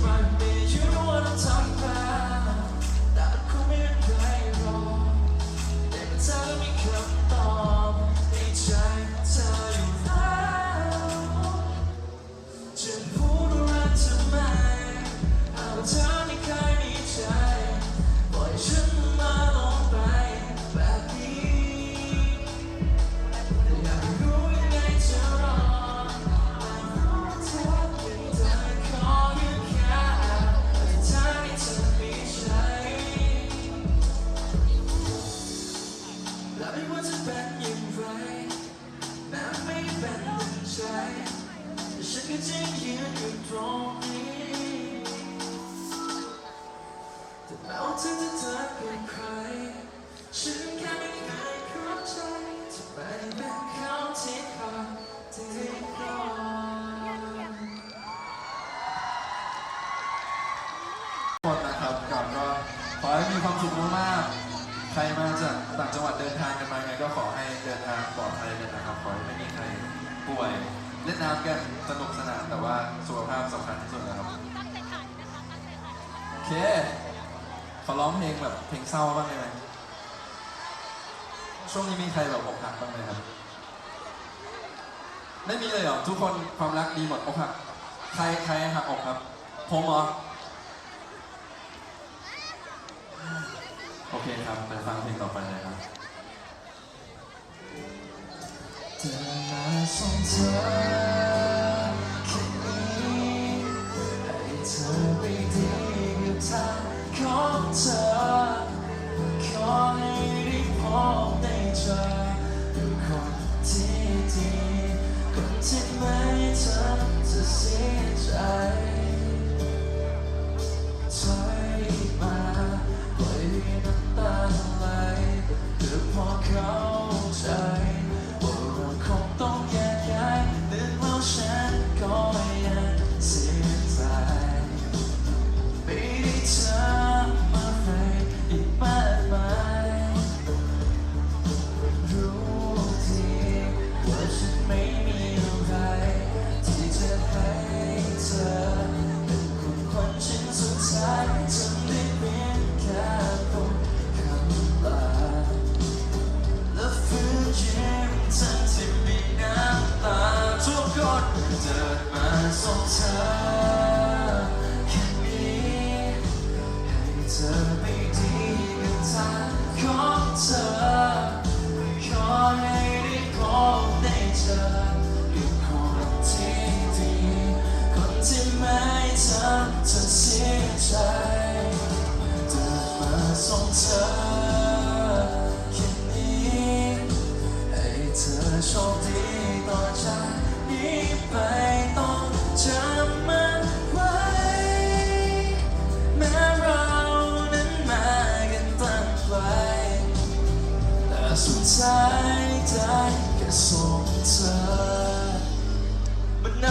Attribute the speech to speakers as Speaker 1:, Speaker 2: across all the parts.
Speaker 1: front bench. You don't wanna talk ก็จะ เคขอร้องเพลงแบบเพลงเศร้าบ้างได้ไหมช่วงนี้มีใครแบบอกหักบ้างไหมครับ ไม่มีเลยเหรอทุกคนความรักดีหมดอกหักใครใครหักอกครับ ผมเหรอโอเคครับไปฟังเพลงต่อไปเลยครับ
Speaker 2: เดินมาส่งเธอ ทางของเธอ ขอให้ได้พบได้เจดูคนที่ดีคนที่ไม่ทำจะเสียใจถอยมาปล่อยน้ำตาไหลเพื่อพอเข้าใจ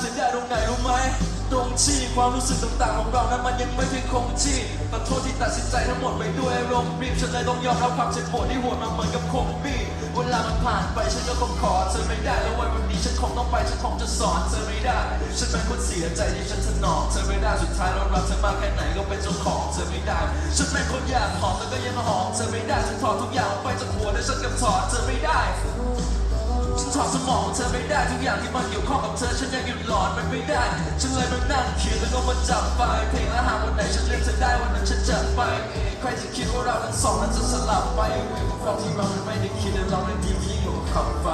Speaker 2: เสียดายตรงไหนรู้ไหมตรงที่ความรู้สึกต่างๆของเรานั้นมันยังไม่เพียงคงที่ขอโทษที่ตัดสินใจทั้งหมดไปด้วยอารมณ์รีบฉันเลยต้องยอมรับความเจ็บปวดที่หัวมันเหมือนกับคงมีเวลามันผ่านไปฉันก็คงขอเธอไม่ได้แล้ววันวันนี้ฉันคงต้องไปฉันคงจะสอนเธอไม่ได้ ฉันเป็นคนเสียใจที่ฉันถนอมเธอไม่ได้สุดท้ายเรารักเธอมากแค่ไหนก็เป็นเจ้าของเธอไม่ได้ ฉันเป็นคนอยากหอมแต่ก็ยังหอมเธอไม่ได้ฉันถอดทุกอย่างออกไปจากหัวแต่ฉันกับถอดเธอไม่ได้ ฉันถอดสมองเธอไม่ได้ทุกอย่างที่มันเกี่ยวข้องกับเธอฉันยังหยุดหลอนมันไม่ได้ ฉันเลยมานั่งคิดแล้วก็มาจับไฟเพลงและหาวันไหนฉันเลือกเธอได้วันนั้นฉันจะไปใครจะคิดว่าเราทั้งสองนั้นจะสลับไปเว้ยความที่เรานั้นไม่ได้คิดและเรานั้นดียิ่งกว่าขับไฟ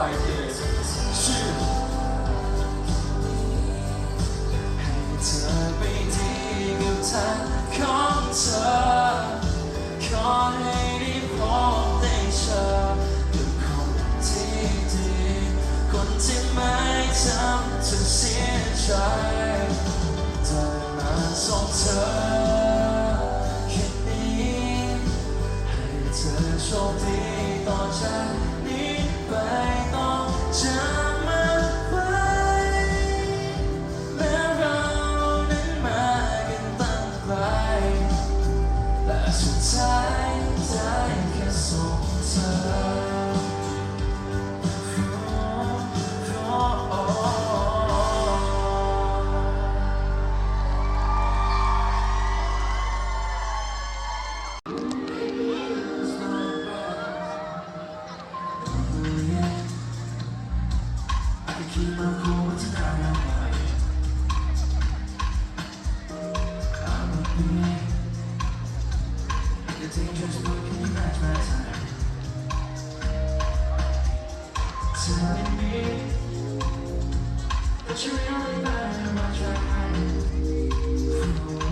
Speaker 2: Telling me that you really matter much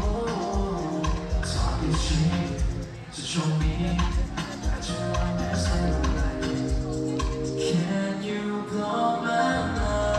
Speaker 2: Oh, talk is cheap, so show me that you understand my life. Can you blow my mind?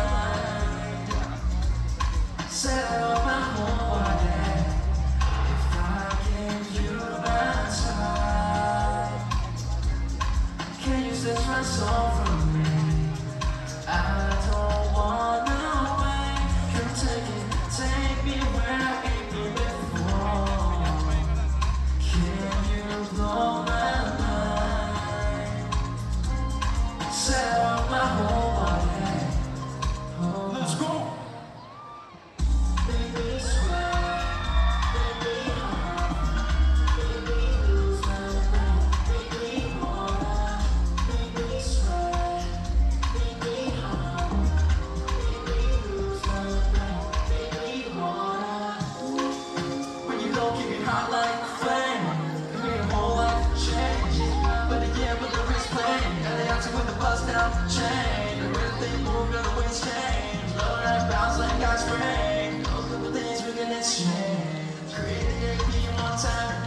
Speaker 2: change. Lord, I bounce like God's spring. A couple things we can exchange. Create the AP one time.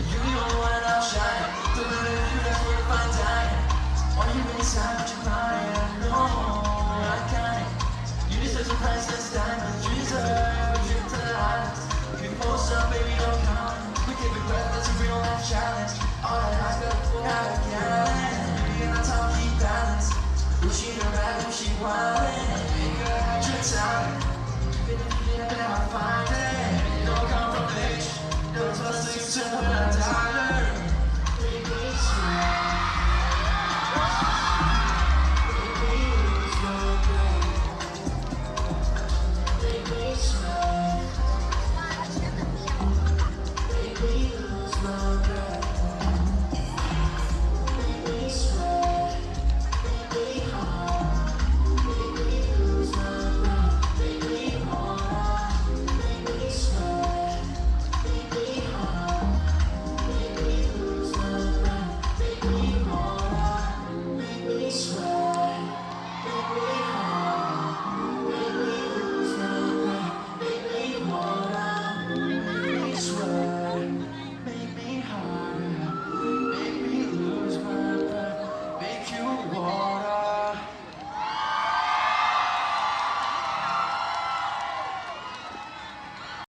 Speaker 2: You be the one and I'll shine. The better you, that's where to find time. Why you inside what you find? No, I can't. You deserve some priceless diamonds. You.